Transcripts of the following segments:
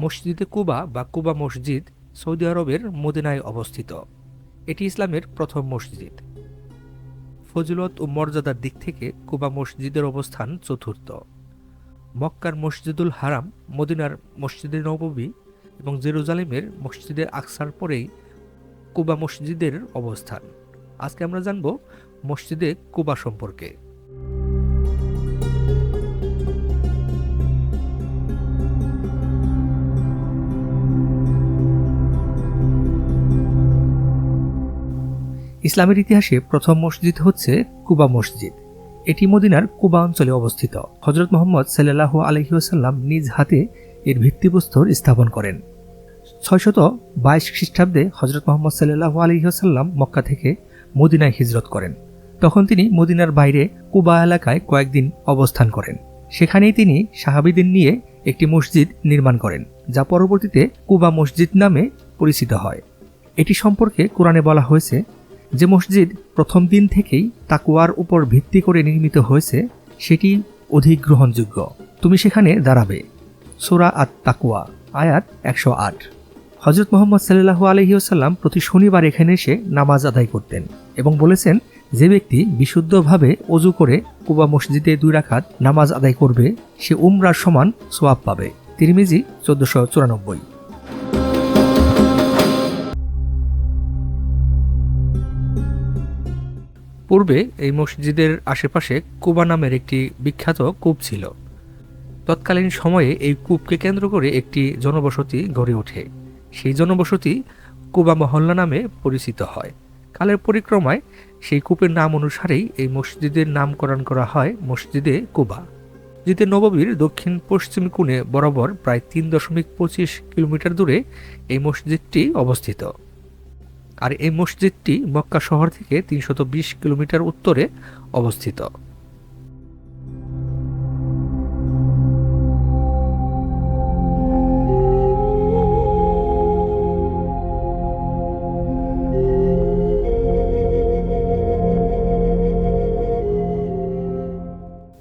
মসজিদে কুবা বা কুবা মসজিদ সৌদি আরবের মদিনায় অবস্থিত। এটি ইসলামের প্রথম মসজিদ। ফজিলত ও মর্যাদার দিক থেকে কুবা মসজিদের অবস্থান চতুর্থ। মক্কার মসজিদুল হারাম, মদিনার মসজিদে নববী এবং জেরুজালেমের মসজিদে আকসার পরেই কুবা মসজিদের অবস্থান। আজকে আমরা জানব মসজিদে কুবা সম্পর্কে। ইসলামের ইতিহাসে প্রথম মসজিদ হচ্ছে কুবা মসজিদ। এটি মদিনার কুবা অঞ্চলে অবস্থিত। হজরত মোহাম্মদ সাল্লাহ আলহিউসাল্লাম নিজ হাতে এর ভিত্তিপ্রস্তর স্থাপন করেন। ছয়শত বাইশ খ্রিস্টাব্দে হজরত মোহাম্মদ সাল্লাহ আলহিহাসাল্লাম মক্কা থেকে মদিনায় হিজরত করেন। তখন তিনি মদিনার বাইরে কুবা এলাকায় কয়েকদিন অবস্থান করেন। সেখানেই তিনি সাহাবিদের নিয়ে একটি মসজিদ নির্মাণ করেন, যা পরবর্তীতে কুবা মসজিদ নামে পরিচিত হয়। এটি সম্পর্কে কোরআনে বলা হয়েছে যে মসজিদ প্রথম দিন থেকেই তাকুয়ার উপর ভিত্তি করে নির্মিত হয়েছে, সেটি অধিক গ্রহণযোগ্য তুমি সেখানে দাঁড়াবে। সোরা আত তাকুয়া আয়াত একশো আট। হজরত মোহাম্মদ সাল্লাহু আলহিউসাল্লাম প্রতি শনিবার এখানে এসে নামাজ আদায় করতেন এবং বলেছেন, যে ব্যক্তি বিশুদ্ধভাবে অজু করে কুবা মসজিদে দুই রাখাত নামাজ আদায় করবে, সে উমরার সমান সোয়াব পাবে। তিরমিজি চোদ্দশো চুরানব্বই। পূর্বে এই মসজিদের আশেপাশে কুবা নামের একটি বিখ্যাত কূপ ছিল। তৎকালীন সময়ে এই কূপকে কেন্দ্র করে একটি জনবসতি গড়ে ওঠে। সেই জনবসতি কুবা মহল্লা নামে পরিচিত হয়। কালের পরিক্রমায় সেই কূপের নাম অনুসারেই এই মসজিদের নামকরণ করা হয় মসজিদে কুবা যেতে নববীর দক্ষিণ পশ্চিম কোণে বরাবর প্রায় তিন দশমিক পঁচিশ কিলোমিটার দূরে এই মসজিদটি অবস্থিত। আর এই মসজিদটি মক্কা শহর থেকে তিনশত কিলোমিটার উত্তরে অবস্থিত।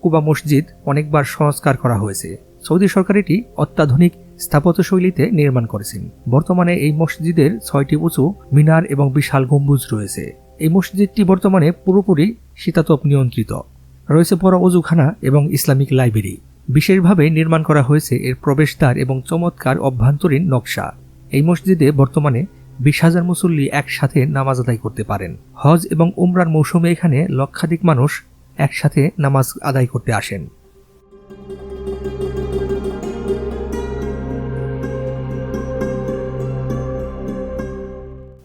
কুবা মসজিদ অনেকবার সংস্কার করা হয়েছে। সৌদি সরকার এটি অত্যাধুনিক স্থাপত্যশৈলীতে নির্মাণ করেছেন। বর্তমানে এই মসজিদের ছয়টি উঁচু, মিনার এবং বিশাল গম্বুজ রয়েছে। এই মসজিদটি বর্তমানে পুরোপুরি শীতাতপ নিয়ন্ত্রিত। রয়েছে বড় অজুখানা এবং ইসলামিক লাইব্রেরি। বিশেষভাবে নির্মাণ করা হয়েছে এর প্রবেশদ্বার এবং চমৎকার অভ্যন্তরীণ নকশা। এই মসজিদে বর্তমানে বিশ হাজার মুসল্লি একসাথে নামাজ আদায় করতে পারেন। হজ এবং উমরার মৌসুমে এখানে লক্ষাধিক মানুষ একসাথে নামাজ আদায় করতে আসেন।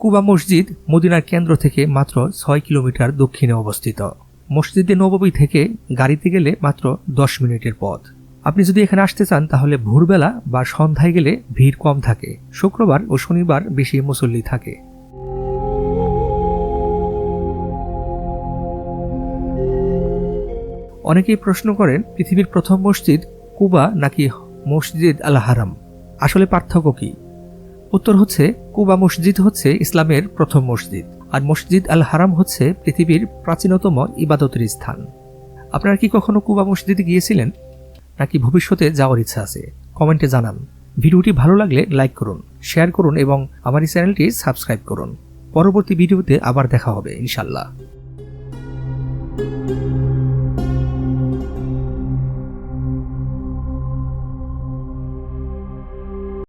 কুবা মসজিদ মদিনার কেন্দ্র থেকে মাত্র ছয় কিলোমিটার দক্ষিণে অবস্থিত। মসজিদে নববী থেকে গাড়িতে গেলে মাত্র দশ মিনিটের পথ। আপনি যদি এখানে আসতে চান, তাহলে ভোরবেলা বা সন্ধ্যায় গেলে ভিড় কম থাকে। শুক্রবার ও শনিবার বেশি মুসল্লি থাকে। অনেকেই প্রশ্ন করেন, পৃথিবীর প্রথম মসজিদ কুবা নাকি মসজিদ আল হারাম আসলে পার্থক্য কি? উত্তর হচ্ছে কুবা মসজিদ হচ্ছে ইসলামের প্রথম মসজিদ, আর মসজিদ আল হারাম হচ্ছে পৃথিবীর প্রাচীনতম ইবাদতের স্থান। আপনারা কি কখনো কুবা মসজিদে গিয়েছিলেন? নাকি ভবিষ্যতে যাওয়ার ইচ্ছা আছে? কমেন্টে জানান। ভিডিওটি ভালো লাগলে লাইক করুন, শেয়ার করুন এবং আমার এই চ্যানেলটি সাবস্ক্রাইব করুন। পরবর্তী ভিডিওতে আবার দেখা হবে ইনশাল্লাহ